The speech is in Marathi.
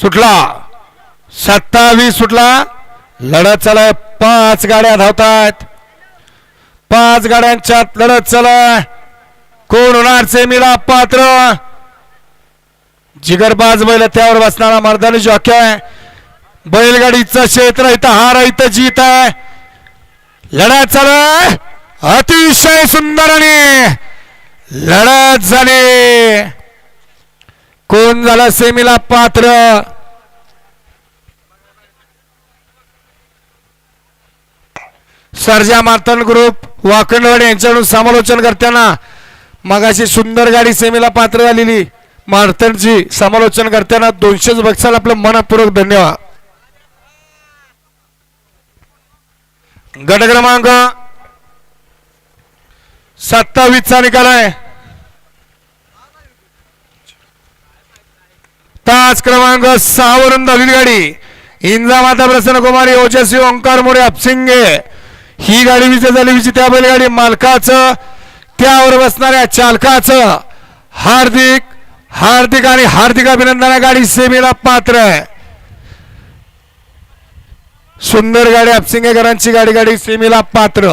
सुटला. सत्तावीस सुटला. लढत चालाय. पाच गाड्या धावतायत. पाच गाड्यांच्यात लढत चालाय. कोण होणार सेमीला? पात्र. जिगरबाज बैल त्यावर बसणारा मर्दानी जॉकी आहे. बैलगाडीचं क्षेत्र इथं हार इथं जीत आहे. लढत चालू अतिशय सुंदर आणि लढत झाली. कोण झाला सेमीला पात्र? सर्जा मार्तन ग्रुप वाकणवाडी यांच्याकडून समालोचन करताना मगाशी सुंदर गाडी सेमीला पात्र झालेली. मार्तनची समालोचन करताना दोनशेच बक्षाला आपलं मनपूर्वक धन्यवाद. गट क्रमांक सत्तावीसचा निकाल आहे. पाच क्रमांक सहा वरून गाडी. इंजामाता प्रसन्न कुमारी ओजस्वी ओंकार मोरे अपसिंगे. ही गाडी विजय झाली विजय त्या बैलगाडी मालकाचं. त्यावर बसणाऱ्या चालकाचं. हार्दिक हार्दिक आणि हार्दिक अभिनंदन गाडी सेमीला पात्र आहे. सुंदर गाडी अपसिंगेकरांची गाडी गाडी सेमीला पात्र.